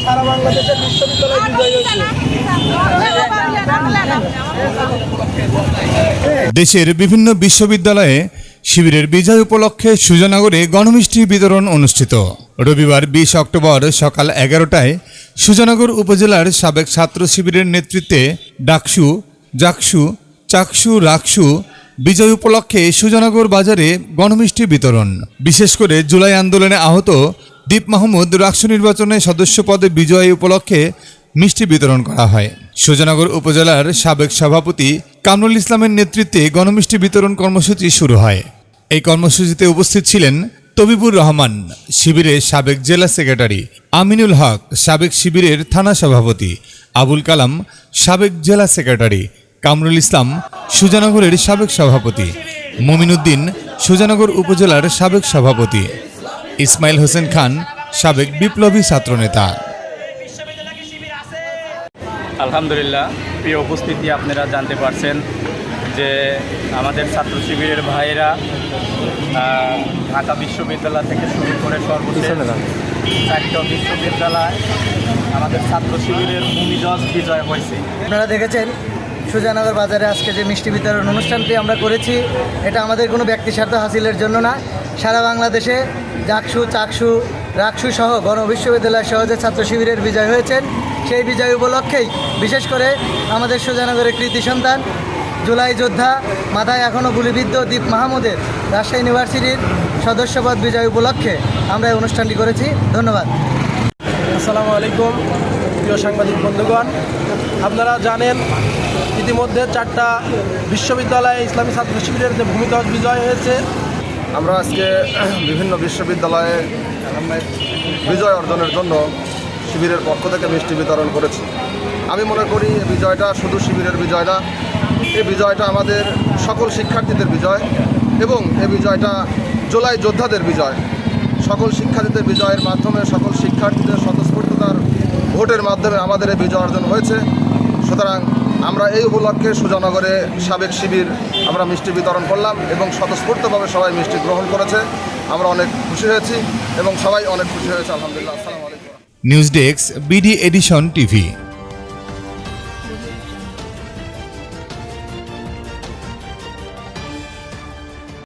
সারা বাংলাদেশের বিশ্ববিদ্যালয় বিজয় হয়েছে। দেশের বিভিন্ন বিশ্ববিদ্যালয়ে শিবিরের বিজয় উপলক্ষে সুজানগরে গণমিষ্টি বিতরণ অনুষ্ঠিত। রবিবার বিশ অক্টোবর সকাল এগারোটায় সুজানগর উপজেলার সাবেক ছাত্র শিবিরের নেতৃত্বে ডাকসু জাকসু চাকসু রাকসু বিজয় উপলক্ষে সুজানগর বাজারে গণমিষ্টি বিতরণ। বিশেষ করে জুলাই আন্দোলনে আহত দীপ মাহমুদ রাকসু নির্বাচনে সদস্য পদে বিজয় উপলক্ষে মিষ্টি বিতরণ করা হয়। সুজানগর উপজেলার সাবেক সভাপতি কামরুল ইসলামের নেতৃত্বে গণমিষ্টি বিতরণ কর্মসূচি শুরু হয়। এই কর্মসূচিতে উপস্থিত ছিলেন তবিবুর রহমান, শিবিরের সাবেক জেলা সেক্রেটারি আমিনুল হক, সাবেক শিবিরের থানা সভাপতি আবুল কালাম, সাবেক জেলা সেক্রেটারি কামরুল ইসলাম, সুজানগরের সাবেক সভাপতি মমিনুদ্দিন, সুজানগর উপজেলার সাবেক সভাপতি ইসমাইল হোসেন খান সাবেক বিপ্লবী ছাত্রনেতা। আলহামদুলিল্লাহ প্রিয় উপস্থিতি আপনারা জানতে পারছেন যে আমাদের ছাত্র শিবিরের ভাইয়েরা ঢাকা বিশ্ববিদ্যালয় থেকে শুরু করে সর্বশেষ চারটা বিশ্ববিদ্যালয় আমাদের ছাত্র শিবিরের ভূমিজজ বিজয় হয়েছে। আপনারা দেখেছেন সুজানগর বাজারে আজকে যে মিষ্টি বিতরণ অনুষ্ঠানটি আমরা করেছি এটা আমাদের কোনো ব্যক্তি স্বার্থ হাসিলের জন্য না। সারা বাংলাদেশে জাকসু, চাকসু, রাকসু সহ গণ বিশ্ববিদ্যালয় সহজে ছাত্র শিবিরের বিজয় হয়েছেন। সেই বিজয় উপলক্ষেই বিশেষ করে আমাদের সুজানগরের কৃতি সন্তান, জুলাই যোদ্ধা, মাথায় এখনও গুলিবিদ্ধ দীপ মাহমুদের রাজশাহী ইউনিভার্সিটির সদস্যপদ বিজয় উপলক্ষে আমরা এই অনুষ্ঠানটি করেছি। ধন্যবাদ। আসসালামু আলাইকুম, প্রিয় সাংবাদিক বন্ধুগণ। আপনারা জানেন, ইতিমধ্যে চারটা বিশ্ববিদ্যালয়ে ইসলামী ছাত্র শিবিরের যে ভূমিকা বিজয় হয়েছে আমরা আজকে বিভিন্ন বিশ্ববিদ্যালয়ে বিজয় অর্জনের জন্য শিবিরের পক্ষ থেকে মিষ্টি বিতরণ করেছি। আমি মনে করি এই বিজয়টা শুধু শিবিরের বিজয় না, এই বিজয়টা আমাদের সকল শিক্ষার্থীদের বিজয় এবং এই বিজয়টা জুলাই যোদ্ধাদের বিজয়। সকল শিক্ষার্থীদের বিজয়ের মাধ্যমে, সকল শিক্ষার্থীদের স্বতঃস্ফূর্ততার ভোটের মাধ্যমে আমাদের এই বিজয় অর্জন হয়েছে। সুতরাং আমরা এই উপলক্ষে সুজানগরে সাবেক শিবির আমরা মিষ্টি বিতরণ করলাম এবং স্বতঃস্ফূর্তভাবে সবাই মিষ্টি গ্রহণ করেছে। আমরা অনেক খুশি হয়েছি এবং সবাই অনেক খুশি হয়েছে, আলহামদুলিল্লাহ। আসসালামু আলাইকুম। News desk BD edition TV.